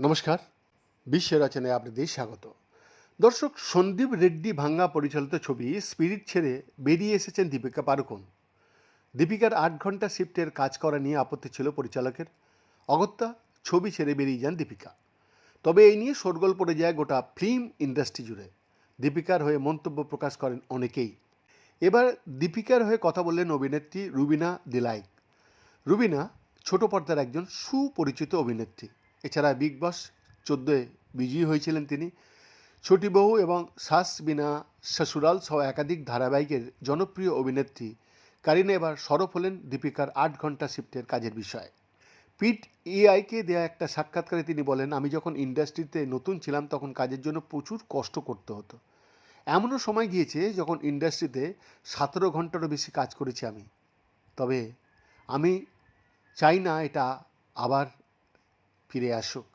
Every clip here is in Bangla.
নমস্কার। বিশ্ব রচনায় আপনাদের স্বাগত। দর্শক, সন্দীপ রেড্ডি ভাঙ্গা পরিচালিত ছবি স্পিরিট ছেড়ে বেরিয়ে এসেছেন দীপিকা পাড়ুকোন। দীপিকার আট ঘণ্টা শিফটের কাজ করা নিয়ে আপত্তি ছিল পরিচালকের। অগত্যা, ছবি ছেড়ে বেরিয়ে যান দীপিকা। তবে এই নিয়ে শোরগোল পড়ে যায় গোটা ফিল্ম ইন্ডাস্ট্রি জুড়ে। দীপিকার হয়ে মন্তব্য প্রকাশ করেন অনেকেই। এবার দীপিকার হয়ে কথা বললেন অভিনেত্রী রুবিনা দিলাইক রুবিনা ছোট পর্দার একজন সুপরিচিত অভিনেত্রী। এছাড়া বিগ বস চোদ্দোয় বিজয়ী হয়েছিলেন তিনি। ছোটি বহু এবং শ্বাস বিনা শ্বশুরাল সহ একাধিক ধারাবাহিকের জনপ্রিয় অভিনেত্রী। কারিনা এবার সরব হলেন দীপিকার আট ঘণ্টা শিফটের কাজের বিষয়ে। পিট এআইকে দেয়া একটা সাক্ষাৎকারে তিনি বলেন, আমি যখন ইন্ডাস্ট্রিতে নতুন ছিলাম, তখন কাজের জন্য প্রচুর কষ্ট করতে হতো। এমনও সময় গিয়েছে যখন ইন্ডাস্ট্রিতে সতেরো ঘন্টারও বেশি কাজ করেছি আমি। তবে আমি চাই না এটা আবার ফিরে আসুক।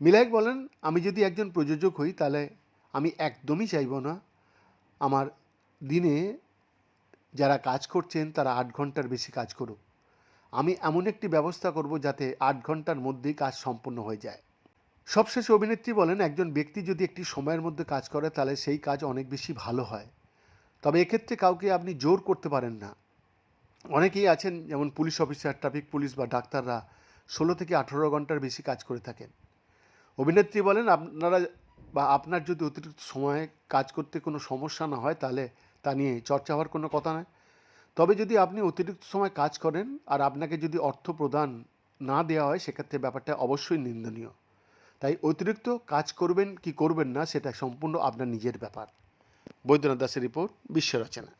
মিলাইক বলেন, আমি যদি একজন প্রযোজক হই, তাহলে আমি একদমই চাইব না। আমার দিনে যারা কাজ করছেন, তারা আট ঘণ্টার বেশি কাজ করুক। আমি এমন একটি ব্যবস্থা করব যাতে আট ঘণ্টার মধ্যেই কাজ সম্পন্ন হয়ে যায়। সবশেষে অভিনেত্রী বলেন, একজন ব্যক্তি যদি একটি সময়ের মধ্যে কাজ করে, তাহলে সেই কাজ অনেক বেশি ভালো হয়। তবে এক্ষেত্রে কাউকে আপনি জোর করতে পারেন না। অনেকেই আছেন, যেমন পুলিশ অফিসার, ট্রাফিক পুলিশ বা ডাক্তাররা ষোলো থেকে আঠেরো ঘণ্টার বেশি কাজ করে থাকেন। অভিনেত্রী বলেন, আপনারা বা আপনার যদি অতিরিক্ত সময়ে কাজ করতে কোনো সমস্যা না হয়, তাহলে তা নিয়ে চর্চা হওয়ার কোনো কথা নয়। তবে যদি আপনি অতিরিক্ত সময় কাজ করেন আর আপনাকে যদি অর্থ প্রদান না দেওয়া হয়, সেক্ষেত্রে ব্যাপারটা অবশ্যই নিন্দনীয়। তাই অতিরিক্ত কাজ করবেন কি করবেন না, সেটা সম্পূর্ণ আপনার নিজের ব্যাপার। বৈদ্যনাথ দাসের রিপোর্ট, বিশ্ব রচনা।